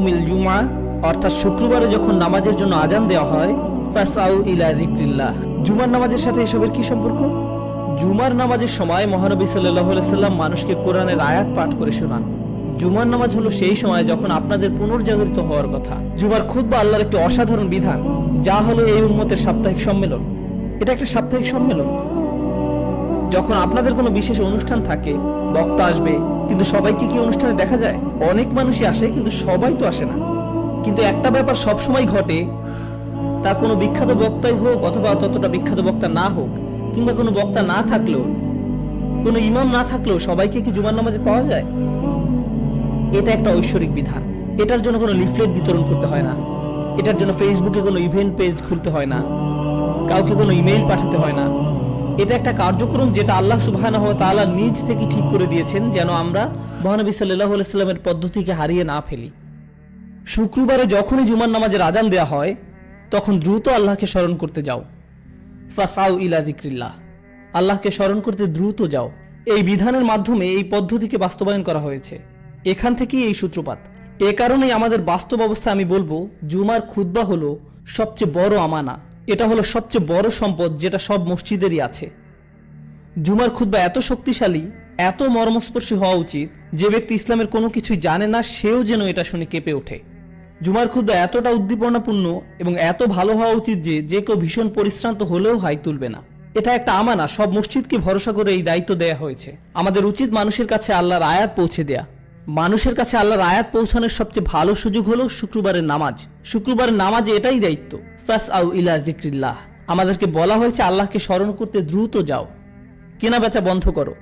ইয়াউমিল জুমা অর্থাৎ শুক্রবারে যখন নামাজের জন্য আজান দেওয়া হয়, ফাসাউ ইলা যিকরিল্লাহ। জুমার নামাজের সাথে এসবের কি সম্পর্ক? জুমার নামাজের সময় মহানবী সাল্লাল্লাহু আলাইহি সাল্লাম মানুষকে কোরআনের আয়াত পাঠ করে শোনান। জুমার নামাজ হলো সেই সময় যখন আপনাদের পুনর্জাগরিত হওয়ার কথা। জুমার খুদ্া আল্লাহর একটি অসাধারণ বিধান, যা হলো এই উম্মতের সাপ্তাহিক সম্মেলন। এটা একটা সাপ্তাহিক সম্মেলন। যখন আপনাদের কোনো বিশেষ অনুষ্ঠান থাকে বক্তা আসবে, কিন্তু সবাইকে কি অনুষ্ঠানে দেখা যায়? অনেক মানুষই আসে, কিন্তু সবাই তো আসে না। কিন্তু একটা ব্যাপার সবসময় ঘটে, তা কোনো বিখ্যাত বক্তাই হোক অথবা ততটা বিখ্যাত বক্তা না হোক, কিংবা কোনো বক্তা না থাকলেও, কোনো ইমাম না থাকলেও সবাইকে কি জুমার নামাজে পাওয়া যায়? এটা একটা ঐশ্বরিক বিধান। এটার জন্য কোনো লিফলেট বিতরণ করতে হয় না। এটার জন্য ফেসবুকে কোনো ইভেন্ট পেজ খুলতে হয় না। কাউকে কোনো ইমেইল পাঠাতে হয় না। এটা একটা কার্যক্রম যেটা আল্লাহ সুবাহ নিজ থেকে ঠিক করে দিয়েছেন যেন আমরা মহানবী সাল্লাহ আলাইস্লামের পদ্ধতিকে হারিয়ে না ফেলি। শুক্রবারে যখনই জুমার নামাজের আজান দেয়া হয়, তখন দ্রুত আল্লাহকে স্মরণ করতে যাও। ফাসাউ ইলা যিকরিল্লাহ। আল্লাহকে স্মরণ করতে দ্রুত যাও। এই বিধানের মাধ্যমে এই পদ্ধতিকে বাস্তবায়ন করা হয়েছে। এখান থেকেই এই সূত্রপাত। এ কারণেই আমাদের বাস্তব অবস্থা আমি বলব, জুমার খুদ্া হলো সবচেয়ে বড় আমানা। এটা হলো সবচেয়ে বড় সম্পদ যেটা সব মসজিদেরই আছে। জুমার খুদ্া এত শক্তিশালী, এত মর্মস্পর্শী হওয়া উচিত, যে ব্যক্তি ইসলামের কোনো কিছুই জানে না, সেও যেন এটা শুনে কেঁপে ওঠে। জুমার খুদ্া এতটা উদ্দীপনাপূর্ণ এবং এত ভালো হওয়া উচিত যে যে কেউ ভীষণ পরিশ্রান্ত হলেও হাই তুলবে না। এটা একটা আমানা, সব মসজিদকে ভরসা করে এই দায়িত্ব দেয়া হয়েছে। আমাদের উচিত মানুষের কাছে আল্লাহর আয়াত পৌঁছে দেয়া। মানুষের কাছে আল্লাহর আয়াত পৌঁছানোর সবচেয়ে ভালো সুযোগ হলো শুক্রবারের নামাজ। শুক্রবারের নামাজে এটাই দায়িত্ব। আমাদেরকে বলা হয়েছে, আল্লাহকে স্মরণ করতে দ্রুত যাও। কেনা বেচা বন্ধ করো।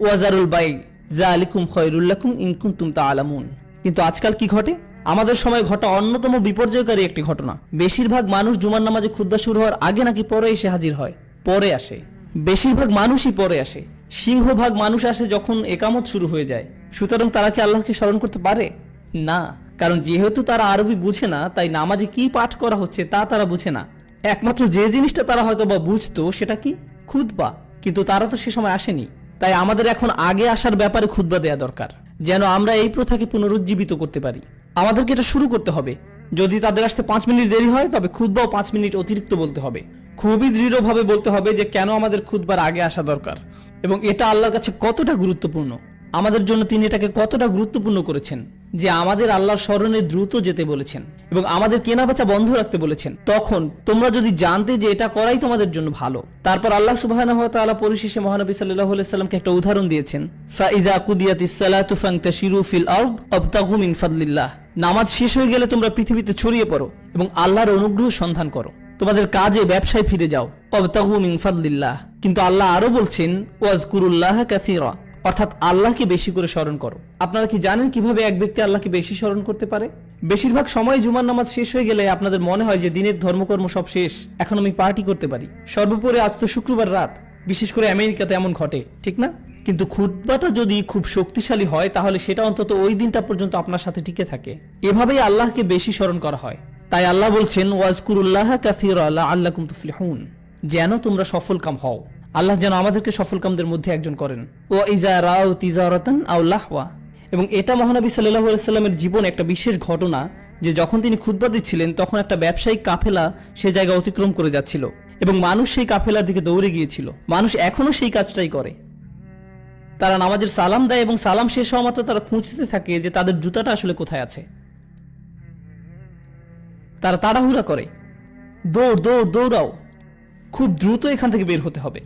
ওয়াজারুল বাই জা আলিকুম খয়রুল্লাকুম ইনকুম তা আলামুন কিন্তু আজকাল কি ঘটে? আমাদের সময় ঘটা অন্যতম বিপর্যয়কারী একটি ঘটনা। বেশিরভাগ মানুষ জুমার নামাজে খুদ্া শুরু হওয়ার আগে নাকি পরে এসে হাজির হয়। পরে আসে। বেশিরভাগ মানুষই পরে আসে। সিংহভাগ মানুষ আসে যখন একামত শুরু হয়ে যায়। সুতরাং তারা কি আল্লাহকে স্মরণ করতে পারে? না। কারণ যেহেতু তারা আরবি বুঝে না, তাই নামাজে কি পাঠ করা হচ্ছে তা তারা বুঝে না। একমাত্র যে জিনিসটা তারা হয়তো বা বুঝতো সেটা কি? খুদবা কিন্তু তারা তো সে সময় আসেনি। তাই আমাদের এখন আগে আসার ব্যাপারে খুদবা দেয়া দরকার, যেন আমরা এই প্রথাকে পুনরুজ্জীবিত করতে পারি। আমাদেরকে এটা শুরু করতে হবে। যদি তাদের আসতে পাঁচ মিনিট দেরি হয়, তবে খুদবাও পাঁচ মিনিট অতিরিক্ত বলতে হবে। খুবই দৃঢ়ভাবে বলতে হবে যে, কেন আমাদের খুদবার আগে আসা দরকার? এবং এটা আল্লাহর কাছে কতটা গুরুত্বপূর্ণ? আমাদের জন্য তিনি এটাকে কতটা গুরুত্বপূর্ণ করেছেন? যে আমাদের আল্লাহর স্মরণে দ্রুত যেতে বলেছেন এবং আমাদের কেনাবেচা বন্ধ রাখতে বলেছেন। তখন তোমরা যদি জানতে যে এটা করাই তোমাদের জন্য ভালো। তারপর আল্লাহ সুবাহ পরিশেষে মহানবী সাল্লাহ সাল্লামকে একটা উদাহরণ দিয়েছেন। ফাদলিল্লাহ। নামাজ শেষ হয়ে গেলে তোমরা পৃথিবীতে ছড়িয়ে পড়ো এবং আল্লাহর অনুগ্রহ সন্ধান করো। তোমাদের কাজে ব্যবসায় ফিরে যাও। অবতাহু মিন কিন্তু আল্লাহ আরও বলছেন, ওয়াজকুরুল্লাহ কাসীরা। অর্থাৎ আল্লাহকে বেশি করে স্মরণ করো। আপনারা কি জানেন কীভাবে এক ব্যক্তি আল্লাহকে বেশি স্মরণ করতে পারে? বেশিরভাগ সময় জুমার নামাজ শেষ হয়ে গেলে আপনাদের মনে হয় যে দিনের ধর্মকর্ম সব শেষ, এখন আমি পার্টি করতে পারি। সর্বোপরি আজ তো শুক্রবার রাত, বিশেষ করে আমেরিকাতে এমন ঘটে, ঠিক না? কিন্তু খুতবাটা যদি খুব শক্তিশালী হয়, তাহলে সেটা অন্তত ওই দিনটা পর্যন্ত আপনার সাথে টিকে থাকে। এভাবেই আল্লাহকে বেশি স্মরণ করা হয়। তাই আল্লাহ বলছেন, ওয়াজকুরুল্লাহ কাসির আল্লাহ আল্লাহ তুফলিহুন। যেন তোমরা সফল কাম হও। আল্লাহ যেন আমাদেরকে সফল কামদের মধ্যে একজন করেন। ও ইজা রাও তিজারতান আউল্লাহওয়া এবং এটা মহানবী সাল্লাহ সাল্লামের জীবন একটা বিশেষ ঘটনা, যে যখন তিনি খুতবা দিচ্ছিলেন, তখন একটা ব্যবসায়িক কাফেলা সে জায়গা অতিক্রম করে যাচ্ছিল এবং মানুষ সেই কাফেলার দিকে দৌড়ে গিয়েছিল। মানুষ এখনও সেই কাজটাই করে। তারা নামাজের সালাম দেয় এবং সালাম শেষ হওয়া মাত্র তারা খুঁজতে থাকে যে তাদের জুতাটা আসলে কোথায় আছে। তারা তাড়াহুড়া করে, দৌড় দৌড়, দৌড়াও। খুব দ্রুত এখান থেকে বের হতে হবে।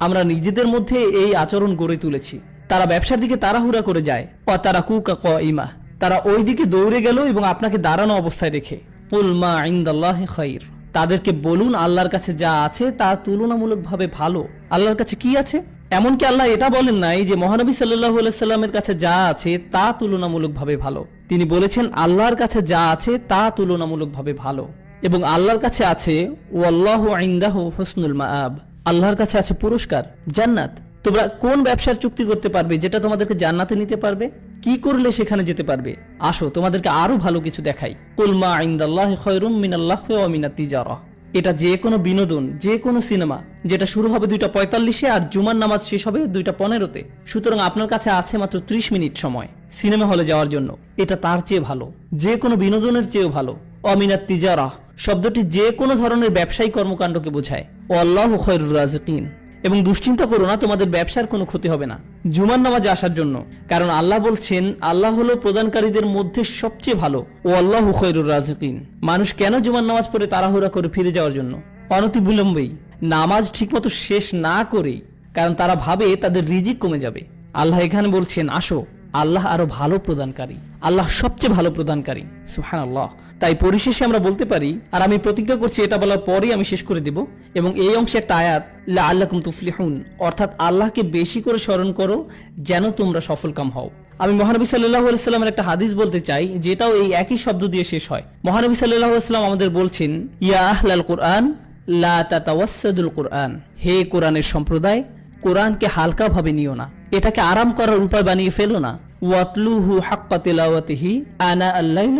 আমরা নিজেদের মধ্যে এই আচরণ গড়ে তুলেছি। তারা ব্যবসার দিকে তাড়াহুড়া করে যায়। ও তারা কুকা ক ইমা তারা ওই দিকে দৌড়ে গেল এবং আপনাকে দাঁড়ানো অবস্থায় রেখে উলমা ইন্দাল্লাহ খাইর। তাদেরকে বলুন, আল্লাহর কাছে যা আছে তা তুলনামূলকভাবে ভালো। আল্লাহর কাছে কি আছে? এমনকি আল্লাহ এটা বলেন নাই যে, মহানবী সাল্লাহ সাল্লামের কাছে যা আছে তা তুলনামূলকভাবে ভালো। তিনি বলেছেন, আল্লাহর কাছে যা আছে তা তুলনামূলকভাবে ভালো। এবং আল্লাহর কাছে আছে, ওয়াল্লাহু ইনদাহু হুসনুল মাআব। আল্লাহর কাছে আছে পুরস্কার, জান্নাত। তোমরা কোন ব্যবসার চুক্তি করতে পারবে যেটা তোমাদেরকে জান্নাতে নিতে পারবে? কি করলে সেখানে যেতে পারবে? আসো, তোমাদেরকে আরও ভালো কিছু দেখাই। কুলমা ইনদাল্লাহি খায়রুম মিনাল্লাহি এটা যে কোনো বিনোদন, যে কোনো সিনেমা, যেটা শুরু হবে দুইটা পঁয়তাল্লিশে আর জুমার নামাজ শেষ হবে দুইটা পনেরোতে। সুতরাং আপনার কাছে আছে মাত্র ত্রিশ মিনিট সময় সিনেমা হলে যাওয়ার জন্য। এটা তার চেয়ে ভালো, যে কোনো বিনোদনের চেয়েও ভালো। অমিনাত তিজারা। শব্দটি যে কোনো ধরনের ব্যবসায়ী কর্মকাণ্ডকে বোঝায়। ও আল্লাহ খৈরুর রাজকিন। এবং দুশ্চিন্তা করো না, তোমাদের ব্যবসার কোনো ক্ষতি হবে না। জুমার নামাজে আসার জন্য। কারণ আল্লাহ বলছেন, আল্লাহ হলো প্রদানকারীদের মধ্যে সবচেয়ে ভালো। ও আল্লাহ খৈরুর রাজকিন। মানুষ কেন জুমার নামাজ পড়ে তাড়াহুড়া করে ফিরে যাওয়ার জন্য? অনতি বিলম্বেই নামাজ ঠিকমতো শেষ না করেই। কারণ তারা ভাবে তাদের রিজিক কমে যাবে। আল্লাহ এখানে বলছেন, আসো। আল্লাহ আরও ভালো প্রদানকারী, আল্লাহ সবচেয়ে ভালো প্রদানকারী। সুহান আল্লাহ তাই পরিশেষে আমরা বলতে পারি, আর আমি প্রতিজ্ঞা করছি এটা বলার পরেই আমি শেষ করে দিব, এবং এই অংশে একটা আয়াত লা আল্লাকুম তুফলিহুন, অর্থাৎ আল্লাহকে বেশি করে স্মরণ করো যেন তোমরা সফলকাম হও। আমি মহানবী সাল্লাহ সাল্লামের একটা হাদিস বলতে চাই, যেটাও এই একই শব্দ দিয়ে শেষ হয়। মহানবী সাল্লাহ সাল্লাম আমাদের বলছেন, ইয়া আহলাল কোরআন, লা তাতাওয়াসসাদুল কোরআন। হে কোরআনের সম্প্রদায়, কোরআনকে হালকাভাবে নিও না। এটাকে আরাম করার উপায় বানিয়ে ফেলো না। ওয়াতলুহু হাক্কা তেলাওয়াতিহি আনা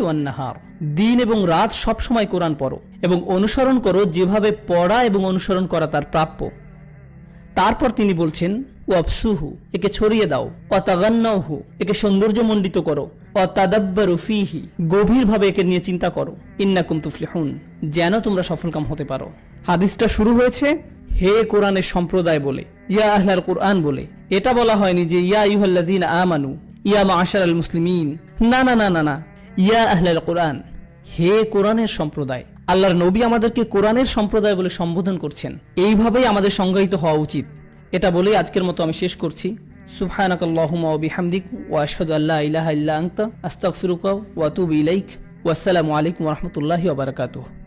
ওয়ান দিন এবং রাত সব সময় কোরআন পড়ো এবং অনুসরণ করো যেভাবে পড়া এবং অনুসরণ করা তার প্রাপ্য। তারপর তিনি বলছেন ওয়াবসুহু একে ছড়িয়ে দাও। অতাগান্নাহু একে সৌন্দর্যমণ্ডিত করো। অতাদাব্বারু ফিহি, গভীরভাবে একে নিয়ে চিন্তা করো। ইন্নাকুম তুফলিহুন, যেন তোমরা সফলকাম হতে পারো। হাদিসটা শুরু হয়েছে হে কোরআনের সম্প্রদায় বলে, ইয়া আহলাল কোরআন বলে, এটা বলা হয়নি যে ইয়া ইউহাল্লাযীনা আমানু, ইয়া মাআশার আল মুসলিমিন, না না না না না, ইয়া আহলাল কোরআন। হে কোরআনের সম্প্রদায়, আল্লাহর নবী আমাদেরকে কোরআনের সম্প্রদায় বলে সম্বোধন করছেন। এইভাবেই আমাদের সংজ্ঞায়িত হওয়া উচিত। এটা বলেই আজকের মতো আমি শেষ করছি। সুবহানাক আল্লাহুম্মা ওয়া বিহামদিক, ওয়া আশহাদু আল্লা ইলাহা ইলাইক। ওয়াসসালামু আলাইকুম রাহমাতুল্লাহি বারাকাতুহু।